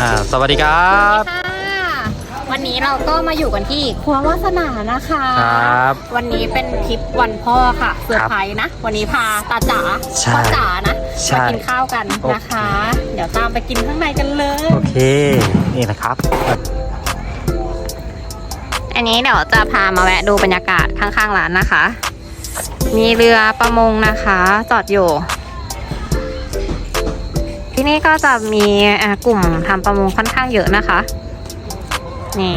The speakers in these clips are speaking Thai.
อ่าสวัสดีครับ ค่ะวันนี้เราก็มาอยู่กันที่ครัววาสนานะคะ ครับ วันนี้เป็นคลิปวันพ่อค่ะเซอร์ไพรส์นะ วันนี้พาตาจ๋าใช่พ่อจ๋านะใช่มากินข้าวกันนะคะ เดี๋ยวตามไปกินข้างในกันเลย โอเค นี่นะครับ อันนี้เดี๋ยวจะพามาแวะดูบรรยากาศข้างๆร้านนะคะ มีเรือประมงนะคะ จอดอยู่ ที่นี่ก็จะมีกลุ่มทำประมงค่อนข้างเยอะนะคะ นี่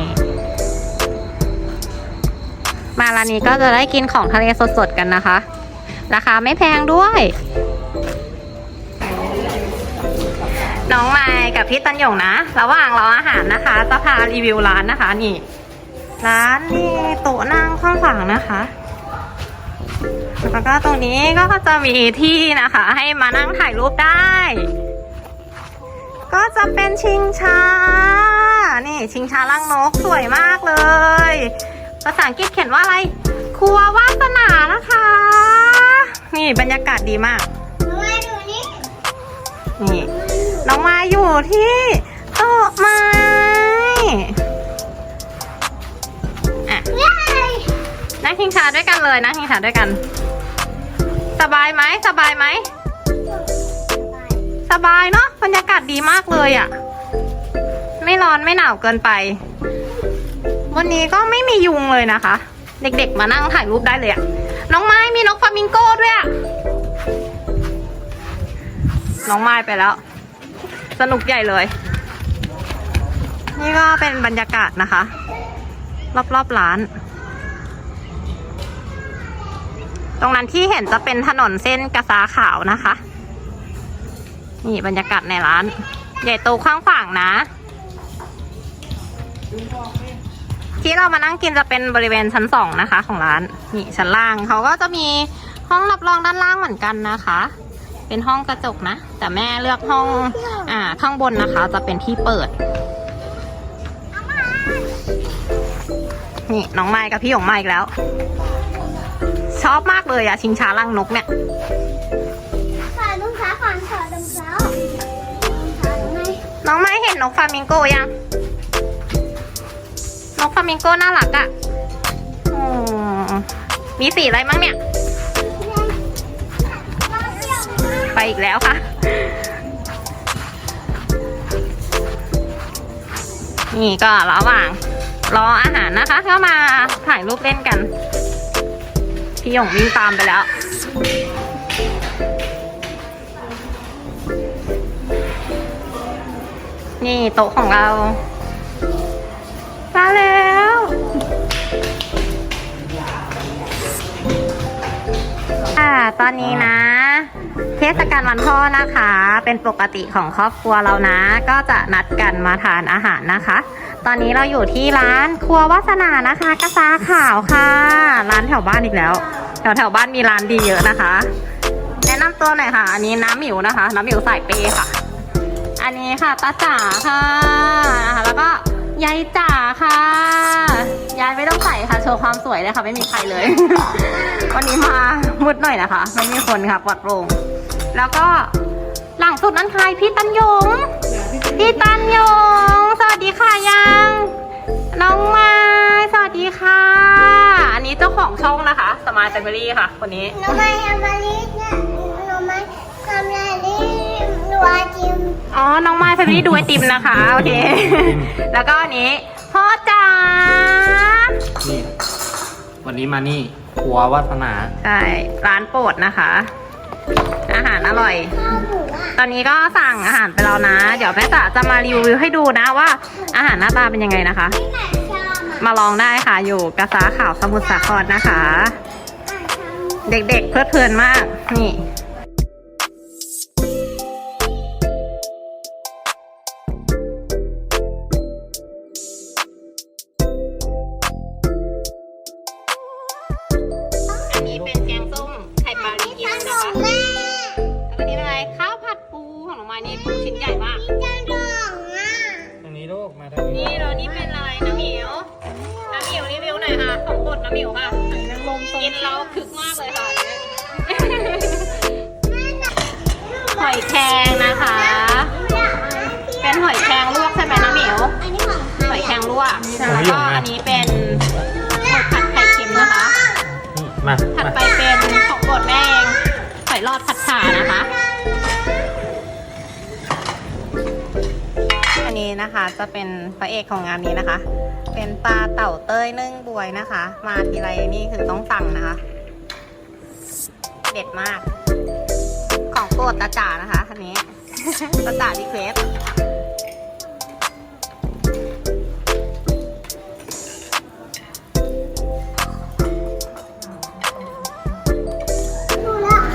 มาร้านนี้ก็จะได้กินของทะเลสดๆกันนะคะ ราคาไม่แพงด้วย น้องไมค์กับพี่ตันหยงนะ ระหว่างรออาหารนะคะ จะพารีวิวร้านนะคะ นี่ ร้านนี่โต๊ะนั่งข้างฝั่งนะคะแล้วก็ตรงนี้ก็จะมีที่นะคะ ให้มานั่งถ่ายรูปได้ ก็จะเป็นชิงช้า นี่ชิงช้าล่างนกสวยมากเลย ภาษาอังกฤษเขียนว่าอะไร ครัววาสนานะคะ นี่บรรยากาศดีมาก นี่น้องมาอยู่ที่โต๊ะไม้อะนั่งชิงช้าด้วยกันเลยนั่งชิงช้าด้วยกัน สบายไหมสบายไหม สบายเนาะบรรยากาศดีมากเลยอะ่ะ ไม่ร้อนไม่หนาวเกินไป วันนี้ก็ไม่มียุงเลยนะคะ เด็กๆมานั่งถ่ายรูปได้เลยอะ่ะ น้องไม้มีนกฟามิงโก้ด้วยอะ่ะน้องไม้ไปแล้ว สนุกใหญ่เลย นี่ก็เป็นบรรยากาศนะคะ รอบๆร้าน ตรงนั้นที่เห็นจะเป็นถนนเส้นกระซาขาวนะคะ นี่บรรยากาศในร้าน ใหญ่โตข้างขวางนะ ที่เรามานั่งกินจะเป็นบริเวณชั้นสองนะคะ ของร้านนี่ชั้นล่างเขาก็จะมีห้องรับรองด้านล่างเหมือนกันนะคะ เป็นห้องกระจกนะ แต่แม่เลือกห้องอ่าข้างบนนะคะ จะเป็นที่เปิดนี่น้องไม้กับพี่หยงไมาอีกแล้ว ชอบมากเลยอะชิงช้าลังนกเนี่ย องไม้เห็นนกฟามิงโกยัง นกฟามิงโกน่ารักอะ่ะมีสีอะไรมั้งเนี่ย ไปอีกแล้วค่ะ นี่ก็ระหว่างรออาหารนะคะ ก็มาถ่ายรูปเล่นกัน พี่หยงวิ่งตามไปแล้ว นี่โต๊ะของเรา มาแล้ว อ่า ตอนนี้นะ เทศกาลวันพ่อนะคะ เป็นปกติของครอบครัวเรานะ ก็จะนัดกันมาทานอาหารนะคะ ตอนนี้เราอยู่ที่ร้านครัววาสนานะคะกระซาขาวค่ะ ร้านแถวบ้านอีกแล้ว แถวแถวบ้านมีร้านดีเยอะนะคะ แนะนำตัวหน่อยค่ะ อันนี้น้ำหมิวนะคะ น้ำหมิวสายเปย์ค่ะ อันนี้ค่ะตาจ๋าค่ะนะคะแล้วก็ยายจ๋าค่ะยายไม่ต้องใส่ค่ะโชว์ความสวยเลยค่ะไม่มีใครเลย วันนี้มามืดหน่อยนะคะ ไม่มีคนค่ะปลอดโปร่งแล้วก็หลังสุดนั้นใครพี่ตันยงพี่ตันยง สวัสดีค่ะยัง น้องไม้สวัสดีค่ะ อันนี้เจ้าของช่องนะคะ สมายแฟมิลี่ค่ะ คนนี้หนูไม่ทำอะไรเนี่ย อ๋อ น้องไม้แฟมิลี่ดูไอติมนะคะ โอเค แล้วก็อันนี้พ่อจ๋านี่ วันนี้มานี่ครัววัฒนา ใช่ ร้านโปรดนะคะ อาหารอร่อยข้าวหมูอะตอนนี้ก็สั่งอาหารไปแล้วนะ เดี๋ยวแม่จ๋าจะมารีวิวให้ดูนะว่า อาหารหน้าตาเป็นยังไงนะคะที่ไหนชามอะมาลองได้ค่ะ อยู่กระซาข่าวสมุทรสาครนะคะอะชามเด็กๆเพลิดเพลินมาก นี่ น้องไม้นี่ปูชิ้นใหญ่มากจังดองอะตรงนี้ลูกมาทางนี้นี่แล้วนี่เป็นอะไรน้ำหมิวน้ำหมิวรีวิวหน่อยค่ะของบดน้ำหมิวค่ะกินแล้วคึกมากเลยค่ะหอยแครงนะคะ เป็นหอยแครงลวกใส่แล้วก็อันนี้เป็นหมึกผัดไข่เค็มนะคะนี่มา ถัดมา ไปเป็น นะคะ จะเป็นพระเอกของงานนี้นะคะ เป็นปลาเต่าเต้ยนึ่งบวยนะคะ มาทีไรนี่คือต้องสั่งนะคะ เด็ดมาก ของโปรดตาจ๋านะคะอันนี้ตาจ๋ารีเควส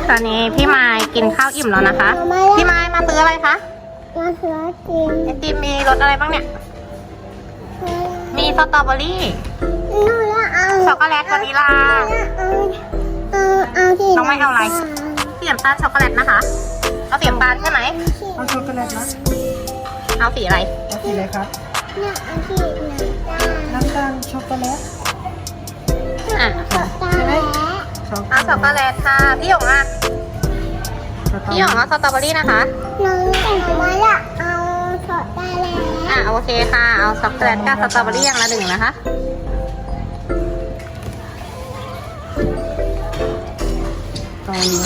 ตอนนี้พี่ไม้กินข้าวอิ่มแล้วนะคะ พี่ไม้มาซื้ออะไรคะ มาเสือกินไอติมมีรสอะไรบ้างเนี่ย มีสตรอเบอรี่ดูละเอาช็อกโกแลตวานิลาเอาเอาเอาที่น้องไม่เอาอะไร สีน้ำตาลช็อกโกแลตนะคะ เอาสีน้ำตาลใช่ไหม เอาช็อกโกแลตนะเอาสีอะไร เอาสีอะไรครับ เนี่ยเอาที่น้ำตาลน้ำตาลช็อกโกแลตอะ ช็อกโกแลตช็อกโกเอาช็อกโกแลตค่ะ พี่หยงอะ พี่หยงเอาสตรอเบอรี่นะคะ น้องแต่งมาละเอาช็อกโกแลตอะโอเคค่ะ เอาช็อกโกแลตกับสตรอเบอรี่อย่างละหนึ่งนะคะ ตอนนี้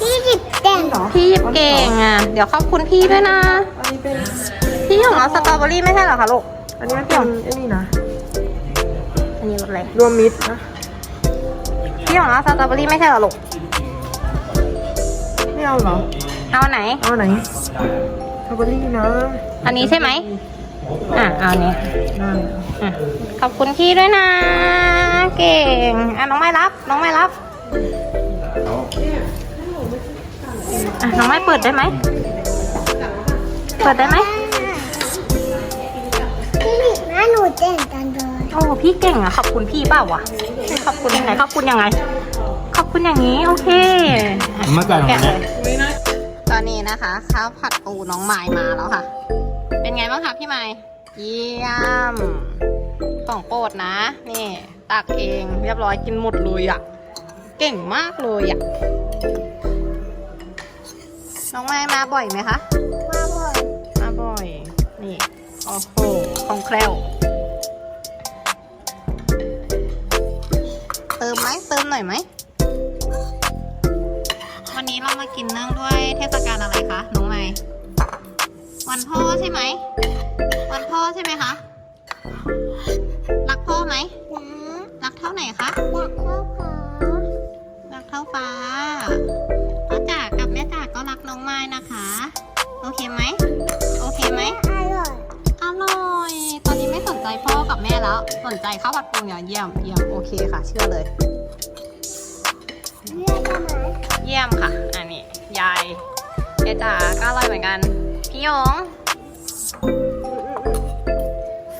ที่จิบแต่งเหรอพี่หยิบเก่งอะ เดี๋ยวขอบคุณพี่ด้วยนะ อันนี้เป็นพี่หยงเอาสตรอเบอรี่ไม่ใช่เหรอคะลูก อันนี้มันเป็นไอ้นี่นะ อันนี้รสอะไร รวมมิตรนะ พี่หยงเอาสตรอเบอรี่ไม่ใช่เหรอลูกไม่ เอาเหรอ เอาไหน เอาไหนสตรอเบอรี่นะอันนี้ใช่ไหม อะ เอาอันนี้ได้อะขอบคุณพี่ด้วยนะ เก่ง อะน้องไม่รับ น้องไม่รับ อะน้องไม่เปิดได้ไหม เปิดได้ไหมที่จิบนะหนูแต่งกันเลยโอ้พี่เก่งอะ ขอบคุณพี่เปล่าวะขอบคุณยังไงขอบคุณยังไงขอบ คุณอย่างนี้ โอเคมาจ่ายของแกะเนี่เลยยตอนนี้นะคะ ข้าวผัดปูน้องไม้มาแล้วค่ะ เป็นไงบ้างคะพี่ไม้เยี่ยมของโปรดนะ นี่ ตักเองเรียบร้อยกินหมดเลยอะ เก่งมากเลยอะ น้องไม้มาบ่อยไหมคะ มาบ่อย มาบ่อย นี่ โอ้โห ของแคลว ใช่ไหมคะ รักพ่อไหมนะรักเท่าไหนคะอยากเข้าขอรักเท่าฟ้าพ่อจ๋ากับแม่จ๋าก็รักน้องไม้นะคะ โอเคไหม โอเคไหม อร่อย อร่อย ตอนนี้ไม่สนใจพ่อกับแม่แล้ว สนใจข้าวผัดปูเนี่ยเยี่ยมเยี่ยมโอเคค่ะ เชื่อเลยเลือกได้ไหมเยี่ยมค่ะ อันนี้ยายเอจ๋าก็อร่อยเหมือนกัน พี่หยง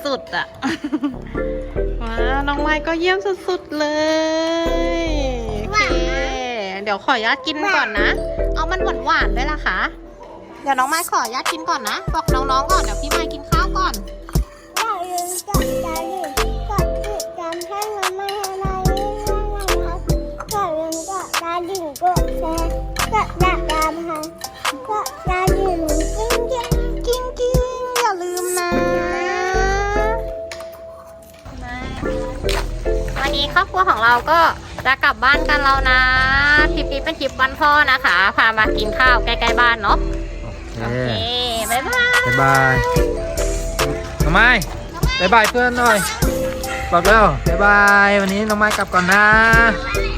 สุดอะว้าว น้องไม้ก็เยี่ยมสุดๆเลยโอเคเดี๋ยวขออนุญาตกินก่อนนะ เอามันหวานๆด้วยล่ะคะ เดี๋ยวน้องไม้ขออนุญาตกินก่อนนะ บอกน้องๆก่อน เดี๋ยวพี่ไม้กินข้าวก่อนอย่าลืมกดดาวดิกดติดตามให้น้องไม่ให้เราเล่นนะครับอย่าลืมกดดาวดิ่งกดแชร์กดดักดาวพันกด รอบครัวของเราก็จะกลับบ้านกันแล้วนะทริปนี้เป็นทริปวันพ่อนะคะ พามากินข้าวใกล้ๆบ้านเนาะโอโอเคเคบ๊ายบายบ๊ายบายน้องไม้บ๊ายบายเพื่อนหน่อย บอกแล้วบ๊ายบาย วันนี้น้องไม้กลับก่อนนะบ